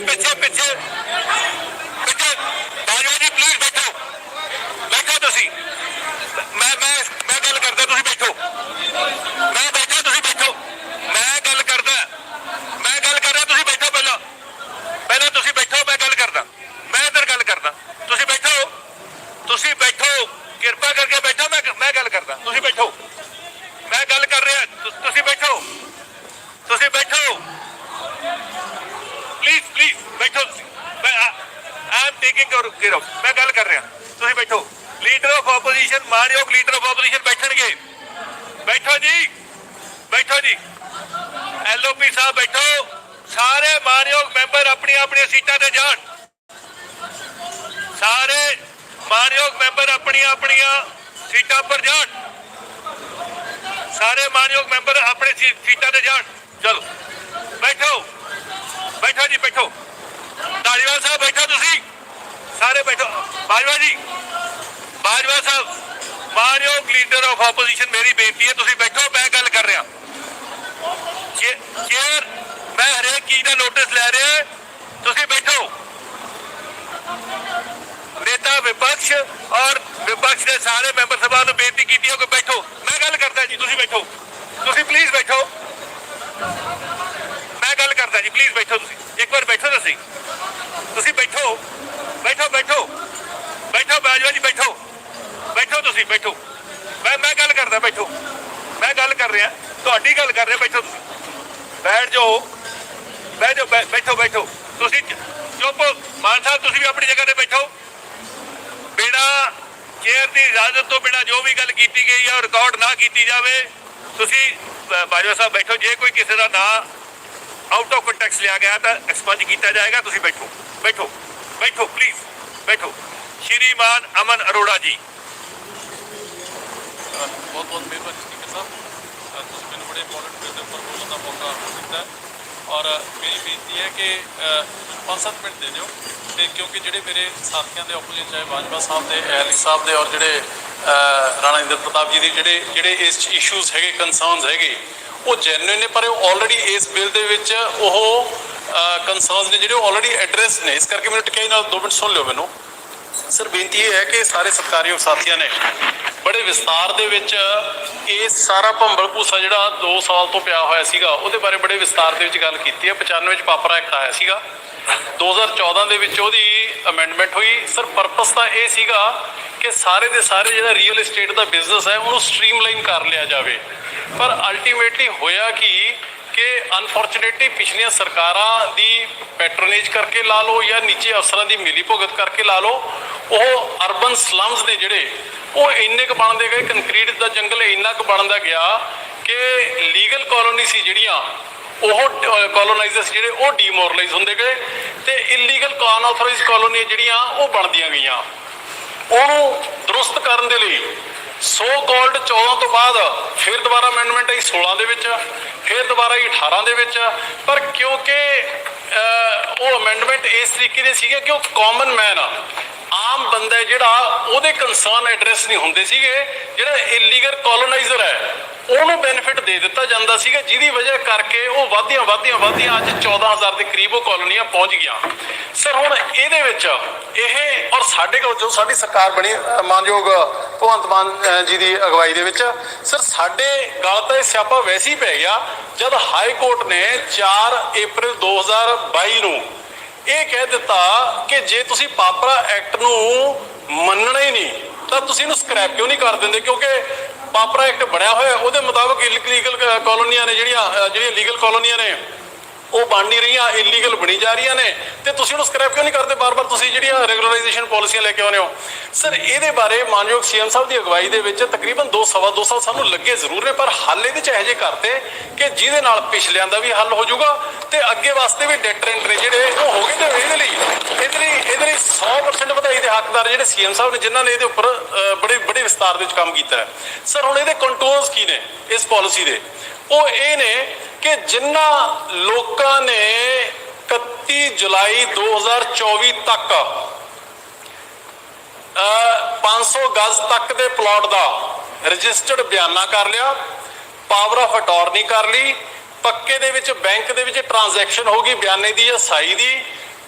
ਪਿੱਛੇ ਪਿੱਛੇ ਪਿੱਛੇ ਪਿੱਛੇ ਬਾਜਵਾ ਜੀ ਪਲੀਜ਼ ਬੈਠੋ ਬੈਠੋ ਤੁਸੀਂ ਮੈਂ ਮੈਂ ਮੈਂ ਗੱਲ ਕਰਦਾ ਤੁਸੀਂ ਬੈਠੋ ਮੈਂ ਬੈਠਾ ਤੁਸੀਂ ਬੈਠੋ ਮੈਂ ਗੱਲ ਕਰਦਾ ਮੈਂ ਗੱਲ ਕਰਦਾ ਤੁਸੀਂ ਬੈਠੋ ਪਹਿਲਾਂ ਪਹਿਲਾਂ ਤੁਸੀਂ ਬੈਠੋ ਮੈਂ ਗੱਲ ਕਰਦਾ ਮੈਂ ਇੱਧਰ ਗੱਲ ਕਰਦਾ ਤੁਸੀਂ ਬੈਠੋ ਤੁਸੀਂ ਬੈਠੋ ਕਿਰਪਾ ਕਰਕੇ ਬੈਠੋ ਮੈਂ ਮੈਂ ਗੱਲ ਕਰਦਾ ਤੁਸੀਂ ਬੈਠੋ ਮੈਂ ਗੱਲ ਕਰ ਰਿਹਾ ਤੁ- ਤੁਸੀਂ ਬੈਠੋ ਤੁਸੀਂ ਬੈਠੋ ਪਲੀਜ਼ ਪਲੀਜ਼ ਬੈਠੋ ਤੁਸੀਂ ਮੈਂ I am taking care of ਮੈਂ ਗੱਲ ਕਰ ਰਿਹਾ ਤੁਸੀਂ ਬੈਠੋ ਲੀਡਰ ਆਫ ਆਪੋਜੀਸ਼ਨ ਮਾਨਯੋਗ ਲੀਡਰ ਆਫ ਆਪੋਜੀਸ਼ਨ ਬੈਠਣਗੇ ਬੈਠੋ ਜੀ ਬੈਠੋ ਜੀ। ਐਲਓਪੀ ਸਾਹਿਬ ਬੈਠੋ, ਸਾਰੇ ਮਾਨਯੋਗ ਮੈਂਬਰ ਆਪਣੀ ਆਪਣੀ ਸੀਟਾਂ ਤੇ ਜਾਣ। ਸਾਰੇ ਮਾਨਯੋਗ ਮੈਂਬਰ ਆਪਣੀਆਂ ਆਪਣੀਆਂ ਸੀਟਾਂ ਪਰ ਜਾਣ। ਸਾਰੇ ਮਾਨਯੋਗ ਮੈਂਬਰ ਆਪਣੇ ਸੀਟਾਂ ਤੇ ਜਾਣ। ਚਲੋ, ਬੈਠੋ ਬੈਠੋ ਜੀ, ਬੈਠੋ। ਧਾਲੀਵਾਲ ਸਾਹਿਬ, ਬੈਠੋ ਤੁਸੀਂ। ਸਾਰੇ ਬੈਠੋ। ਬਾਜਵਾ ਜੀ, ਬਾਜਵਾ ਸਾਹਿਬ। ਮਾਨਯੋਗ ਲੀਡਰ ਆਫ ਆਪੋਜੀਸ਼ਨ ਮੇਰੀ ਬੇਨਤੀ ਹੈ, ਤੁਸੀਂ ਬੈਠੋ, ਮੈਂ ਗੱਲ ਕਰ ਰਿਹਾ। ਚੇਅਰ ਮੈਂ ਹਰੇਕ ਚੀਜ਼ ਦਾ ਨੋਟਿਸ ਲੈ ਰਿਹਾ, ਤੁਸੀਂ ਬੈਠੋ। ਨੇਤਾ ਵਿਪਕਸ਼ ਔਰ ਵਿਪਕਸ਼ ਦੇ ਸਾਰੇ ਮੈਂਬਰ ਸਭਾ ਨੂੰ ਬੇਨਤੀ ਕੀਤੀ ਹੈ ਕਿ ਬੈਠੋ। ਮੈਂ ਗੱਲ ਕਰਦਾ ਜੀ, ਤੁਸੀਂ ਬੈਠੋ ਤੁਸੀਂ ਪਲੀਜ਼ ਬੈਠੋ ਮੈਂ ਗੱਲ ਕਰਦਾ ਜੀ ਪਲੀਜ਼ ਬੈਠੋ ਤੁਸੀਂ ਇੱਕ ਵਾਰ ਬੈਠੋ ਤਾਂ ਸਹੀ ਤੁਸੀਂ ਬੈਠੋ ਬੈਠੋ ਬੈਠੋ ਬੈਠੋ ਬਾਜਵਾ ਜੀ ਬੈਠੋ ਬੈਠੋ ਤੁਸੀਂ ਬੈਠੋ। ਮੈਂ ਮੈਂ ਗੱਲ ਕਰਦਾ, ਬੈਠੋ। ਮੈਂ ਗੱਲ ਕਰ ਰਿਹਾ। ਤੁਹਾਡੀ ਗੱਲ ਕਰ ਰਿਹਾ ਬੈਠੋ ਤੁਸੀਂ। ਬੈਠ ਜਾਓ। ਬੈਠ ਜਾਓ ਬੈਠੋ ਬੈਠੋ। ਤੁਸੀਂ ਚੁੱਪ। ਮਾਨ ਸਾਹਿਬ, ਤੁਸੀਂ ਵੀ ਆਪਣੀ ਜਗ੍ਹਾ ਤੇ ਬੈਠੋ। ਬਿਨਾ ਚੇਅਰ ਦੀ ਇਜਾਜ਼ਤ ਤੋਂ ਬਿਨਾ ਜੋ ਵੀ ਗੱਲ ਕੀਤੀ ਗਈ ਹੈ ਰਿਕਾਰਡ ਨਾ ਕੀਤੀ ਜਾਵੇ। ਤੁਸੀਂ ਬਾਜਵਾ ਸਾਹਿਬ ਬੈਠੋ। ਜੇ ਕੋਈ ਕਿਸੇ ਦਾ ਨਾਂ ਆਊਟ ਆਫ ਕੰਟੈਕਸ ਲਿਆ ਗਿਆ ਤਾਂ ਐਕਸਪੰਜ ਕੀਤਾ ਜਾਏਗਾ। ਤੁਸੀਂ ਬੈਠੋ। ਬੈਠੋ। ਬੈਠੋ ਪਲੀਜ਼ ਬੈਠੋ। ਸ਼੍ਰੀਮਾਨ ਅਮਨ ਅਰੋੜਾ ਜੀ। ਬਹੁਤ ਬਹੁਤ ਮਿਹਰਬਾਨੀ ਸਪੀਕਰ ਸਾਹਿਬ। ਅ, ਤੁਸੀਂ ਮੈਨੂੰ ਬੜੇ ਇੰਪੋਰਟੈਂਟ ਬਿੱਲ ਦੇ ਉੱਪਰ ਬੋਲਣ ਦਾ ਮੌਕਾ ਦਿੱਤਾ। ਔਰ ਮੇਰੀ ਬੇਨਤੀ ਹੈ ਕਿ 5-7 ਮਿੰਟ ਦੇ ਦਿਓ। ਤੇ ਕਿਉਂਕਿ ਜਿਹੜੇ ਮੇਰੇ ਸਾਥੀਆਂ ਦੇ ਆਪੋਜੀਟ ਚਾਹੇ ਬਾਜਵਾ ਸਾਹਿਬ ਦੇ ਐਲੀ ਸਾਹਿਬ ਦੇ ਔਰ ਜਿਹੜੇ ਰਾਣਾ ਇੰਦਰ ਪ੍ਰਤਾਪ ਜੀ ਦੇ ਜਿਹੜੇ ਜਿਹੜੇ ਇਸ ਇਸ਼ੂਜ਼ ਹੈਗੇ ਕਨਸਰਨਸ ਹੈਗੇ ਉਹ ਜੈਨੂਇਨ ਨੇ ਪਰ ਉਹ ਆਲਰੇਡੀ ਇਸ ਬਿੱਲ ਦੇ ਵਿੱਚ ਉਹ ਕਨਸਰਨਸ ਨੇ ਜਿਹੜੇ ਉਹ ਆਲਰੇਡੀ ਐਡਰੈਸ ਨੇ। ਇਸ ਕਰਕੇ ਮੈਨੂੰ ਟਿਕਾਈ ਨਾਲ ਦੋ ਮਿੰਟ ਸੁਣ ਲਿਓ ਮੈਨੂੰ। ਸਰ ਬੇਨਤੀ ਇਹ ਹੈ ਕਿ ਸਾਰੇ ਸਰਕਾਰੀ ਸਾਥੀਆਂ ਨੇ ਬੜੇ ਵਿਸਤਾਰ ਦੇ ਵਿੱਚ ਇਹ ਸਾਰਾ ਭੰਬਲ ਭੂਸਾ ਜਿਹੜਾ 2 ਸਾਲ ਤੋਂ ਪਿਆ ਹੋਇਆ ਸੀਗਾ, ਉਹਦੇ ਬਾਰੇ ਬੜੇ ਵਿਸਤਾਰ ਦੇ ਵਿੱਚ ਗੱਲ ਕੀਤੀ ਹੈ। 95 ਵਿੱਚ ਪਾਪਰਾ ਐਕਟ ਆਇਆ ਸੀਗਾ। 2014 ਦੇ ਵਿੱਚ ਉਹਦੀ ਅਮੈਂਡਮੈਂਟ ਹੋਈ। ਸਰ ਪਰਪਸ ਤਾਂ ਇਹ ਸੀਗਾ ਕਿ ਸਾਰੇ ਦੇ ਸਾਰੇ ਜਿਹੜਾ ਰੀਅਲ ਏਸਟੇਟ ਦਾ ਬਿਜ਼ਨਸ ਹੈ, ਉਹਨੂੰ ਸਟ੍ਰੀਮਲਾਈਨ ਕਰ ਲਿਆ ਜਾਵੇ। ਪਰ ਅਲਟੀਮੇਟਲੀ ਹੋਇਆ ਕਿ ਕਿ ਅਨਫੋਰਚੂਨੇਟਲੀ ਪਿਛਲੀਆਂ ਸਰਕਾਰਾਂ ਦੀ ਪੈਟਰਨੇਜ ਕਰਕੇ ਲਾ ਲਓ ਜਾਂ ਨੀਚੇ ਅਫਸਰਾਂ ਦੀ ਮਿਲੀ ਭੁਗਤ ਕਰਕੇ ਲਾ ਲਓ, ਉਹ ਅਰਬਨ ਸਲਮਸ ਨੇ ਜਿਹੜੇ, ਉਹ ਇੰਨੇ ਕੁ ਬਣਦੇ ਗਏ ਕੰਕਰੀਟ ਦਾ ਜੰਗਲ ਇੰਨਾ ਕੁ ਬਣਦਾ ਗਿਆ ਕਿ ਲੀਗਲ ਕਾਲੋਨੀ ਸੀ ਜਿਹੜੀਆਂ, ਉਹ ਕਾਲੋਨਾਈਜ਼ਰਸ ਜਿਹੜੇ, ਉਹ ਡੀਮੋਰਲਾਈਜ਼ ਹੁੰਦੇ ਗਏ ਤੇ ਇਲੀਗਲ ਅਨਆਥੋਰਾਈਜ਼ਡ ਕਾਲੋਨੀਆਂ ਜਿਹੜੀਆਂ, ਉਹ ਬਣਦੀਆਂ ਗਈਆਂ। ਉਹਨੂੰ ਦਰੁਸਤ ਕਰਨ ਦੇ ਲਈ ਸੋ ਕਾਲਡ 14 ਤੋਂ ਬਾਅਦ ਫਿਰ ਦੁਬਾਰਾ ਅਮੈਂਡਮੈਂਟ ਆਈ 16 ਦੇ ਵਿੱਚ, ਫਿਰ ਦੁਬਾਰਾ ਆਈ 18 ਦੇ ਵਿੱਚ। ਪਰ ਕਿਉਂਕਿ ਉਹ ਅਮੈਂਡਮੈਂਟ ਇਸ ਤਰੀਕੇ ਦੇ ਸੀਗੇ ਕਿ ਉਹ ਕਾਮਨ ਮੈਨ ਆ। ਆਮ ਬੰਦਾ ਜਿਹੜਾ, ਉਹਦੇ ਕੰਸਰਨ ਐਡਰੈਸ ਨਹੀਂ ਹੁੰਦੇ ਸੀਗੇ। ਜਿਹੜਾ ਇਲੀਗਲ ਕਾਲੋਨਾਈਜ਼ਰ ਹੈ ਉਹਨੂੰ ਬੈਨੀਫਿਟ ਦੇ ਦਿੱਤਾ ਜਾਂਦਾ ਸੀਗਾ, ਜਿਹਦੀ ਵਜ੍ਹਾ ਕਰਕੇ ਉਹ ਵਾਧੀਆਂ ਵਾਧੀਆਂ ਵਾਧੀਆਂ ਅੱਜ 14000 ਦੇ ਕਰੀਬ ਉਹ ਕਾਲੋਨੀਆਂ ਪਹੁੰਚ ਗਈਆਂ। ਸਰ ਹੁਣ ਇਹਦੇ ਵਿੱਚ ਇਹ ਔਰ ਸਾਡੇ ਕੋਲ ਜੋ ਸਾਡੀ ਸਰਕਾਰ ਬਣੀ ਮਾਨਯੋਗ ਭਗਵੰਤ ਮਾਨ ਜੀ ਦੀ ਅਗਵਾਈ ਦੇ ਵਿੱਚ ਸਰ ਸਾਡੇ ਗੱਲ ਤਾਂ ਇਹ ਸਿਆਪਾ ਵੈਸੇ ਹੀ ਪੈ ਗਿਆ, ਜਦ ਹਾਈ ਕੋਰਟ ਨੇ 4 April 2022 ਨੂੰ ਇਹ ਕਹਿ ਦਿੱਤਾ ਕਿ ਜੇ ਤੁਸੀਂ ਪਾਪਰਾ ਐਕਟ ਨੂੰ ਮੰਨਣਾ ਹੀ ਨਹੀਂ, ਤਾਂ ਤੁਸੀਂ ਇਹਨੂੰ ਸਕ੍ਰੈਪ ਕਿਉਂ ਨਹੀਂ ਕਰ ਦਿੰਦੇ? ਕਿਉਂਕਿ ਪਾਪਰਾ ਐਕਟ ਬਣਿਆ ਹੋਇਆ ਉਹਦੇ ਮੁਤਾਬਕ ਇਲੀਗਲ ਕਾਲੋਨੀਆਂ ਨੇ ਜਿਹੜੀਆਂ ਜਿਹੜੀਆਂ ਲੀਗਲ ਕਾਲੋਨੀਆਂ ਨੇ ਉਹ ਬਣ ਨਹੀਂ ਰਹੀਆਂ ਇਲੀਗਲ ਬਣੀ ਜਾ ਰਹੀਆਂ ਨੇ। ਤੇ ਤੁਸੀਂ ਉਹਨੂੰ ਸਕ੍ਰੈਪ ਕਿਉਂ ਨਹੀਂ ਕਰਦੇ? ਬਾਰ-ਬਾਰ ਤੁਸੀਂ ਜਿਹੜੀਆਂ ਰੈਗੂਲਰਾਈਜੇਸ਼ਨ ਪਾਲਿਸੀਆਂ ਲੈ ਕੇ ਆਉਂਦੇ ਹੋ। ਸਰ ਇਹਦੇ ਬਾਰੇ ਮਾਨਯੋਗ ਸੀਐਮ ਸਾਹਿਬ ਦੀ ਅਗਵਾਈ ਦੇ ਵਿੱਚ ਤਕਰੀਬਨ 2 ਸਵਾ 2 ਸਾਲ ਸਾਨੂੰ ਲੱਗੇ ਜ਼ਰੂਰ ਨੇ, ਪਰ ਹੱਲ ਇਹਦੇ ਚ ਇਹੋ ਜਿਹੇ ਕਰਤੇ ਕਿ ਜਿਹਦੇ ਨਾਲ ਪਿਛਲਿਆਂ ਦਾ ਵੀ ਹੱਲ ਹੋ ਜਾਊਗਾ ਤੇ ਅੱਗੇ ਵਾਸਤੇ ਵੀ ਡੈਟਰੈਂਟ ਨੇ ਜਿਹੜੇ ਉਹ ਹੋ ਗਏ ਤੇ ਇਹਦੇ ਲਈ ਇਹਦੇ ਲਈ ਇਹਦੇ ਲਈ 100% ਵਧਾਈ ਦੇ ਹੱਕਦਾਰ ਜਿਹੜੇ ਸੀਐਮ ਸਾਹਿਬ ਨੇ, ਜਿਨ੍ਹਾਂ ਨੇ ਇਹਦੇ ਉੱਪਰ ਬੜੇ ਬੜੇ ਵਿਸਤਾਰ ਦੇ ਵਿੱਚ ਕੰਮ ਕੀਤਾ ਹੈ। ਸਰ ਹੁਣ ਇਹਦੇ ਕੰਟਰੋਲਸ ਕੀ ਨੇ ਇਸ ਪਾਲਿਸੀ ਦੇ? ਉਹ ਇਹ ਨੇ ਕਿ ਜਿਨ੍ਹਾਂ ਲੋਕਾਂ ਨੇ 31 ਜੁਲਾਈ 2024 ਤੱਕ 500 ਗਜ਼ ਤੱਕ ਦੇ ਪਲਾਟ ਦਾ ਰਜਿਸਟਰਡ ਬਿਆਨਾ ਕਰ ਲਿਆ ਪਾਵਰ ਆਫ ਅਟਾਰਨੀ ਕਰ ਲਈ, ਪੱਕੇ ਦੇ ਵਿੱਚ ਬੈਂਕ ਦੇ ਵਿੱਚ ਟ੍ਰਾਂਜੈਕਸ਼ਨ ਹੋ ਗਈ, ਬਿਆਨੇ ਦੀ ਜਾਂ ਸਾਈ ਦੀ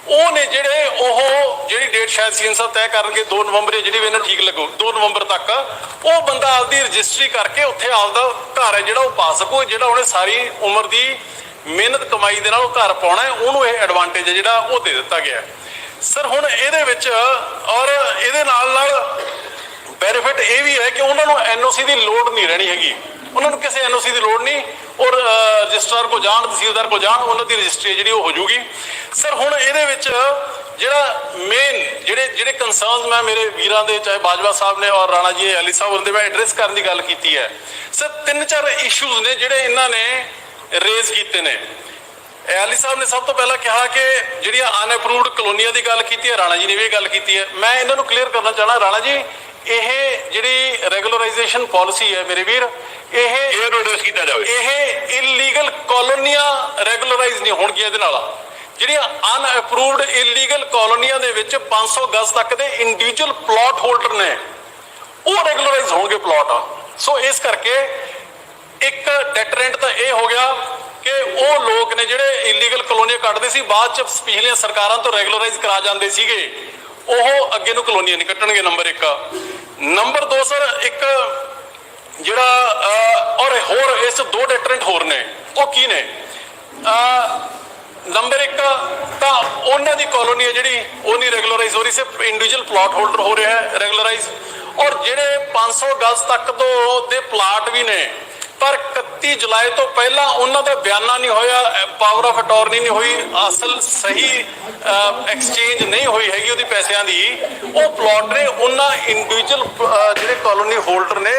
ਉਹ ਨੇ ਜਿਹੜੇ ਉਹ ਜਿਹੜੀ ਡੇਟ ਸ਼ਾਇਦ ਸੀਐਮ ਸਾਹਿਬ ਤੈਅ ਕਰਨਗੇ 2 ਨਵੰਬਰ ਜਾਂ ਜਿਹੜੀ ਵੀ ਇਹਨਾਂ ਠੀਕ ਲੱਗੂ 2 ਨਵੰਬਰ ਤੱਕ, ਉਹ ਬੰਦਾ ਆਪਦੀ ਰਜਿਸਟਰੀ ਕਰਕੇ ਉੱਥੇ ਆਪਦਾ ਘਰ ਹੈ ਜਿਹੜਾ ਉਹ ਪਾ ਸਕੋ, ਜਿਹੜਾ ਉਹਨੇ ਸਾਰੀ ਉਮਰ ਦੀ ਮਿਹਨਤ ਕਮਾਈ ਦੇ ਨਾਲ ਉਹ ਘਰ ਪਾਉਣਾ ਉਹਨੂੰ ਇਹ ਐਡਵਾਂਟੇਜ ਹੈ ਜਿਹੜਾ ਉਹ ਦੇ ਦਿੱਤਾ ਗਿਆ ਸਰ, ਹੁਣ ਇਹਦੇ ਵਿੱਚ, ਔਰ ਇਹਦੇ ਨਾਲ ਨਾਲ ਬੈਨੀਫਿਟ ਇਹ ਵੀ ਹੈ ਕਿ ਉਹਨਾਂ ਨੂੰ ਐਨਓਸੀ ਦੀ ਲੋੜ ਨਹੀਂ ਰਹਿਣੀ ਹੈਗੀ। ਉਹਨਾਂ ਨੂੰ ਕਿਸੇ ਐਨਓਸੀ ਦੀ ਲੋੜ ਨਹੀਂ ਔਰ ਰਜਿਸਟਰਾਰ ਕੋ ਜਾਣ, ਤਹਿਸੀਲਦਾਰ ਕੋ ਜਾਣ, ਉਹਨਾਂ ਦੀ ਰਜਿਸਟਰੀ ਜਿਹੜੀ ਉਹ ਹੋ ਜੂਗੀ ਸਰ, ਹੁਣ ਇਹਦੇ ਵਿੱਚ ਜਿਹੜਾ ਮੇਨ ਜਿਹੜੇ ਜਿਹੜੇ ਕੰਸਰਨਸ ਮੈਂ ਮੇਰੇ ਵੀਰਾਂ ਦੇ, ਚਾਹੇ ਬਾਜਵਾ ਸਾਹਿਬ ਨੇ ਔਰ ਰਾਣਾ ਜੀ ਅਲੀ ਸਾਹਿਬ ਉਹਨਾਂ ਦੇ ਮੈਂ ਐਡਰੈਸ ਕਰਨ ਦੀ ਗੱਲ ਕੀਤੀ ਹੈ। ਸਰ, ਤਿੰਨ ਚਾਰ ਇਸ਼ੂਜ਼ ਨੇ ਜਿਹੜੇ ਇਹਨਾਂ ਨੇ ਰੇਜ਼ ਕੀਤੇ ਨੇ। ਐਲੀ ਸਾਹਿਬ ਨੇ ਸਭ ਤੋਂ ਪਹਿਲਾਂ ਕਿਹਾ ਕਿ ਜਿਹੜੀਆਂ ਅਨਅਪਰੂਵਡ ਕਲੋਨੀਆਂ ਦੀ ਗੱਲ ਕੀਤੀ ਹੈ ਰਾਣਾ ਜੀ ਨੇ ਵੀ ਇਹ ਗੱਲ ਕੀਤੀ ਹੈ। ਮੈਂ ਇਹਨਾਂ ਨੂੰ ਕਲੀਅਰ ਕਰਨਾ ਚਾਹਣਾ ਰਾਣਾ ਜੀ ਇਹ ਜਿਹੜੀ ਰੈਗੂਲਰਾਈਜੇਸ਼ਨ ਪਾਲਿਸੀ ਹੈ ਮੇਰੇ ਵੀਰ ਇਹ ਇਹ ਕੀਤਾ ਜਾਵੇ। ਇਹ ਇਲੀਗਲ ਕਾਲੋਨੀਆਂ ਰੈਗੂਲਰਾਈਜ਼ ਨਹੀਂ ਹੋਣਗੀਆਂ ਇਹਦੇ ਨਾਲ। ਜਿਹੜੀਆਂ ਅਨਅਪਰੂਵਡ ਇਲੀਗਲ ਕਾਲੋਨੀਆਂ ਦੇ ਵਿੱਚ 500 ਗਜ਼ ਤੱਕ ਦੇ ਇੰਡੀਵਿਜੂਅਲ ਪਲਾਟ ਹੋਲਡਰ ਨੇ ਉਹ ਰੈਗੂਲਰਾਈਜ਼ ਹੋਣਗੇ ਪਲਾਟ ਸੋ ਇਸ ਕਰਕੇ ਇੱਕ ਡੈਟਰੈਂਟ ਤਾਂ ਇਹ ਹੋ ਗਿਆ ਕਿ ਉਹ ਲੋਕ ਨੇ ਜਿਹੜੇ ਇਲੀਗਲ ਕਲੋਨੀਆਂ ਕੱਢਦੇ ਸੀ, ਬਾਅਦ ਚ ਪਿਛਲੀਆਂ ਸਰਕਾਰਾਂ ਤੋਂ ਰੈਗੂਲਰਾਈਜ਼ ਕਰਾ ਜਾਂਦੇ ਸੀਗੇ, ਉਹ ਅੱਗੇ ਨੂੰ ਕਲੋਨੀਆਂ ਨਹੀਂ ਕੱਟਣਗੇ ਨੰਬਰ 1 ਨੰਬਰ 2 ਸਰ ਇੱਕ ਜਿਹੜਾ ਔਰ ਹੋਰ ਇਸ ਦੋ ਡੈਟਰੈਂਟ ਹੋਰ ਨੇ, ਉਹ ਕੀ ਨੇ? ਨੰਬਰ 1 ਤਾਂ ਉਹਨਾਂ ਦੀ ਕਾਲੋਨੀ ਹੈ ਜਿਹੜੀ, ਉਹ ਨਹੀਂ ਰੈਗੂਲਰਾਈਜ਼ ਹੋ ਰਹੀ, ਸਿਰਫ ਇੰਡੀਵਿਜੂਅਲ ਪਲਾਟ ਹੋਲਡਰ ਹੋ ਰਿਹਾ ਹੈ ਰੈਗੂਲਰਾਈਜ਼ ਔਰ ਜਿਹੜੇ 500 ਗਜ਼ ਤੱਕ ਤੋਂ ਦੇ ਪਲਾਟ ਵੀ ਨੇ ਪਰ 31 ਜੁਲਾਈ ਤੋਂ ਪਹਿਲਾਂ ਉਹਨਾਂ ਦਾ ਬਿਆਨਾ ਨਹੀਂ ਹੋਇਆ ਪਾਵਰ ਆਫ ਅਟਾਰਨੀ ਨਹੀਂ ਹੋਈ, ਅਸਲ ਸਹੀ ਐਕਸਚੇਂਜ ਨਹੀਂ ਹੋਈ ਹੈਗੀ ਉਹਦੀ ਪੈਸਿਆਂ ਦੀ। ਉਹ ਪਲਾਟ ਨੇ, ਉਹਨਾਂ ਇੰਡੀਵਿਜੂਅਲ ਜਿਹੜੇ ਕਾਲੋਨੀ ਹੋਲਡਰ ਨੇ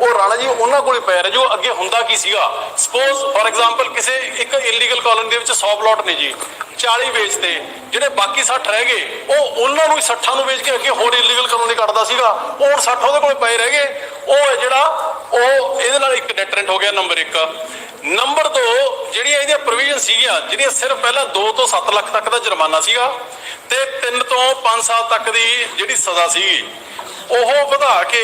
ਉਹ ਰਾਣਾ ਜੀ ਉਹਨਾਂ ਕੋਲ ਪੈ ਰਿਹਾ, ਜੋ ਅੱਗੇ ਹੁੰਦਾ ਕੀ ਸੀਗਾ? ਸਪੋਜ਼ ਫੋਰ ਐਗਜ਼ਾਮਪਲ ਕਿਸੇ ਇੱਕ ਇਲੀਗਲ ਕਾਲੋਨੀ ਦੇ ਵਿੱਚ 100 ਪਲਾਟ ਨੇ ਜੀ 40 ਵੇਚਦੇ ਜਿਹੜੇ ਬਾਕੀ 60 ਰਹਿ ਗਏ, ਉਹ ਉਹਨਾਂ ਨੂੰ 60 ਨੂੰ ਵੇਚ ਕੇ ਅੱਗੇ ਹੋਰ ਇਲੀਗਲ ਕਾਲੋਨੀ ਕੱਢਦਾ ਸੀਗਾ। ਉਹ 60 ਉਹਦੇ ਕੋਲ ਪਏ ਰਹਿ ਗਏ, ਉਹ ਹੈ ਜਿਹੜਾ, ਉਹ ਇਹਦੇ ਨਾਲ ਇੱਕ ਡੈਟਰੈਂਟ ਹੋ ਗਿਆ ਨੰਬਰ 1 ਨੰਬਰ 2 ਜਿਹੜੀਆਂ ਇਹਦੀਆਂ ਪ੍ਰੋਵੀਜ਼ਨ ਸੀਗੀਆਂ, ਜਿਹੜੀਆਂ ਸਿਰਫ ਪਹਿਲਾਂ 2 ਤੋਂ 7 ਲੱਖ ਤੱਕ ਦਾ ਜੁਰਮਾਨਾ ਸੀਗਾ, ਤੇ 3 ਤੋਂ 5 ਸਾਲ ਤੱਕ ਦੀ ਜਿਹੜੀ ਸਜ਼ਾ ਸੀਗੀ। ਉਹ ਵਧਾ ਕੇ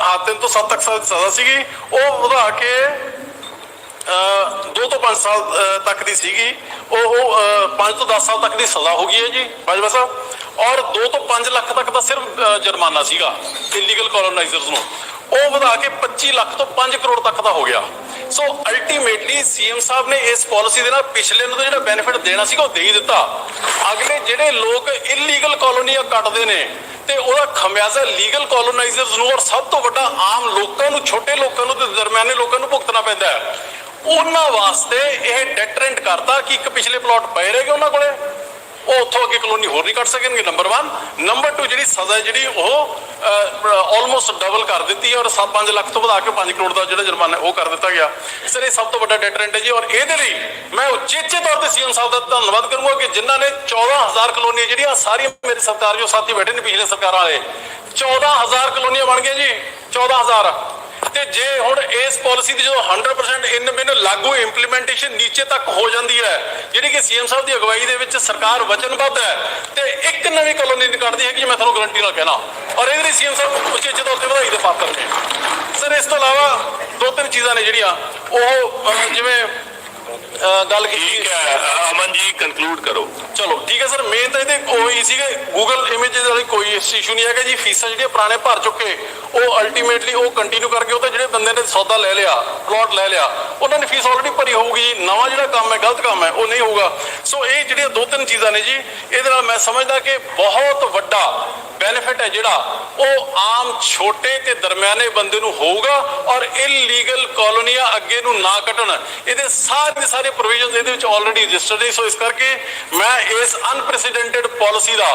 ਹਾਂ 3 ਤੋਂ 7 ਤੱਕ ਸਾਲ ਦੀ ਸਜ਼ਾ ਸੀਗੀ। ਉਹ ਵਧਾ ਕੇ 2 ਤੋਂ 5 ਸਾਲ ਤੱਕ ਦੀ ਸੀਗੀ। ਉਹ 5 ਤੋਂ 10 ਸਾਲ ਤੱਕ ਦੀ ਸਜ਼ਾ ਹੋ ਗਈ ਹੈ ਜੀ, ਬਾਜਵਾ ਸਾਹਿਬ। ਔਰ 2 ਤੋਂ 5 ਲੱਖ ਤੱਕ ਦਾ ਸਿਰਫ ਜੁਰਮਾਨਾ ਸੀਗਾ ਇਲੀਗਲ ਕਲੋਨਾਈਜ਼ਰਸ ਨੂੰ। ਉਹ ਵਧਾ ਕੇ 25 ਲੱਖ ਤੋਂ 5 ਕਰੋੜ ਤੱਕ ਦਾ ਹੋ ਗਿਆ। ਸੋ ਅਲਟੀਮੇਟਲੀ ਸੀਐਮ ਸਾਹਿਬ ਨੇ ਇਸ ਪਾਲਿਸੀ ਦੇ ਨਾਲ ਪਿਛਲੇ ਨੂੰ ਜਿਹੜਾ ਬੈਨੀਫਿਟ ਦੇਣਾ ਸੀਗਾ ਉਹ ਦੇ ਹੀ ਦਿੱਤਾ। ਅਗਲੇ ਜਿਹੜੇ ਲੋਕ ਇਲੀਗਲ ਕਾਲੋਨੀਆਂ ਕੱਟਦੇ ਨੇ ਤੇ ਉਹਦਾ ਖਮਿਆਜ਼ਾ ਲੀਗਲ ਕਾਲੋਨਾਈਜ਼ਰਸ ਨੂੰ ਔਰ ਸਭ ਤੋਂ ਵੱਡਾ ਆਮ ਲੋਕਾਂ ਨੂੰ, ਛੋਟੇ ਲੋਕਾਂ ਨੂੰ ਤੇ ਦਰਮਿਆਨੇ ਲੋਕਾਂ ਨੂੰ ਭੁਗਤਣਾ ਪੈਂਦਾ ਹੈ। ਉਹਨਾਂ ਵਾਸਤੇ ਇਹ ਡੈਟਰੈਂਟ ਕਰਤਾ ਕਿ ਇੱਕ ਪਿਛਲੇ ਪਲਾਟ ਪਏ ਰਹੇਗੇ ਉਹਨਾਂ ਕੋਲੇ। ਉਹ ਉੱਥੋਂ ਅੱਗੇ ਕਲੋਨੀ ਹੋਰ ਨਹੀਂ ਕੱਢ ਸਕਣਗੇ ਨੰਬਰ 1 ਨੰਬਰ 2 ਜਿਹੜੀ ਸਜ਼ਾ ਜਿਹੜੀ ਉਹ ਆਲਮੋਸਟ ਡਬਲ ਕਰ ਦਿੱਤੀ ਹੈ ਔਰ 5 ਲੱਖ ਤੋਂ ਵਧਾ ਕੇ 5 ਕਰੋੜ ਦਾ ਜਿਹੜਾ ਜੁਰਮਾਨਾ ਉਹ ਕਰ ਦਿੱਤਾ ਗਿਆ। ਸਰ ਇਹ ਸਭ ਤੋਂ ਵੱਡਾ ਡੈਟਰੈਂਟ ਹੈ ਜੀ ਔਰ ਇਹਦੇ ਲਈ ਮੈਂ ਉਚੇਚੇ ਤੌਰ ਤੇ ਸੀਐਮ ਸਾਹਿਬ ਦਾ ਧੰਨਵਾਦ ਕਰੂੰਗਾ ਕਿ ਜਿਨ੍ਹਾਂ ਨੇ 14000 ਕਲੋਨੀਆਂ ਜਿਹੜੀਆਂ ਸਾਰੀਆਂ ਮੇਰੇ ਸਰਕਾਰ ਜੋ ਸਾਥੀ ਬੈਠੇ ਨੇ, ਪਿਛਲੇ ਸਰਕਾਰਾਂ ਵਾਲੇ 14000 ਕਲੋਨੀਆਂ ਬਣ ਗਈਆਂ ਜੀ 14000 ਤੇ ਜੇ ਹੁਣ ਇਸ ਪਾਲਿਸੀ ਦੀ ਜਦੋਂ 100% ਇਨ ਬਿਨ ਲਾਗੂ ਇੰਪਲੀਮੈਂਟੇਸ਼ਨ ਨੀਚੇ ਤੱਕ ਹੋ ਜਾਂਦੀ ਹੈ, ਜਿਹੜੀ ਕਿ ਸੀਐਮ ਸਾਹਿਬ ਦੀ ਅਗਵਾਈ ਦੇ ਵਿੱਚ ਸਰਕਾਰ ਵਚਨਬੱਧ ਹੈ, ਤੇ ਇੱਕ ਨਵੀਂ ਕਲੋਨੀ ਨਹੀਂ ਕੱਢਦੀ ਹੈ ਕਿ ਮੈਂ ਤੁਹਾਨੂੰ ਗਰੰਟੀ ਨਾਲ ਕਹਿਣਾ। ਔਰ ਇਹਦੇ ਲਈ ਸੀਐਮ ਸਾਹਿਬ ਉਚੇਚੇ ਤੌਰ ਤੇ ਵਧਾਈ ਦੇ ਪਾਤਰ ਨੇ। ਸਰ, ਇਸ ਤੋਂ ਇਲਾਵਾ ਦੋ ਤਿੰਨ ਚੀਜ਼ਾਂ ਨੇ ਜਿਹੜੀਆਂ, ਉਹ ਜਿਵੇਂ ਗੱਲ ਕੀਤੀ ਠੀਕ ਹੈ ਅਮਨ ਜੀ ਕੰਕਲੂਡ ਕਰੋ। ਚਲੋ ਠੀਕ ਹੈ ਸਰ ਮੇਨ ਤਾਂ ਇਹਦੇ ਕੋਈ ਸੀਗੇ ਗੂਗਲ ਇਮੇਜਸ ਵਾਲੀ ਕੋਈ ਇਸ਼ੂ ਨਹੀਂ ਹੈਗਾ ਜੀ। ਫੀਸਾਂ ਜਿਹੜੀਆਂ ਪੁਰਾਣੇ ਭਰ ਚੁੱਕੇ ਉਹ ਅਲਟੀਮੇਟਲੀ ਉਹ ਕੰਟੀਨਿਊ ਕਰਕੇ ਉਹ ਤਾਂ ਜਿਹੜੇ ਬੰਦੇ ਨੇ ਸੌਦਾ ਲੈ ਲਿਆ ਪਲਾਟ ਲੈ ਲਿਆ ਉਹਨਾਂ ਨੇ ਫੀਸ ਆਲਰੇਡੀ ਭਰੀ ਹੋਊਗੀ ਨਵਾਂ ਜਿਹੜਾ ਕੰਮ ਹੈ ਗਲਤ ਕੰਮ ਹੈ ਉਹ ਨਹੀਂ ਹੋਊਗਾ। ਸੋ ਇਹ ਜਿਹੜੀਆਂ ਦੋ ਤਿੰਨ ਚੀਜ਼ਾਂ ਨੇ ਜੀ ਇਹਦੇ ਨਾਲ ਮੈਂ ਸਮਝਦਾ ਕਿ ਬਹੁਤ ਵੱਡਾ ਬੈਨੀਫਿਟ ਹੈ ਜਿਹੜਾ ਉਹ ਆਮ ਛੋਟੇ ਤੇ ਦਰਮਿਆਨੇ ਬੰਦੇ ਨੂੰ ਹੋਊਗਾ ਔਰ ਇਲੀਗਲ ਕਾਲੋਨੀਆਂ ਅੱਗੇ ਨੂੰ ਨਾ ਕੱਟਣ ਇਹਦੇ ਸਾਰੇ ਸਾਰੇ ਪ੍ਰੋਵੀਜ਼ਨਸ ਇਹਦੇ ਵਿੱਚ ਆਲਰੇਡੀ ਰਜਿਸਟਰਡ ਨੇ। ਸੋ ਇਸ ਕਰਕੇ ਮੈਂ ਇਸ ਅਨਪ੍ਰੈਸੀਡੈਂਟਡ ਪਾਲਿਸੀ ਦਾ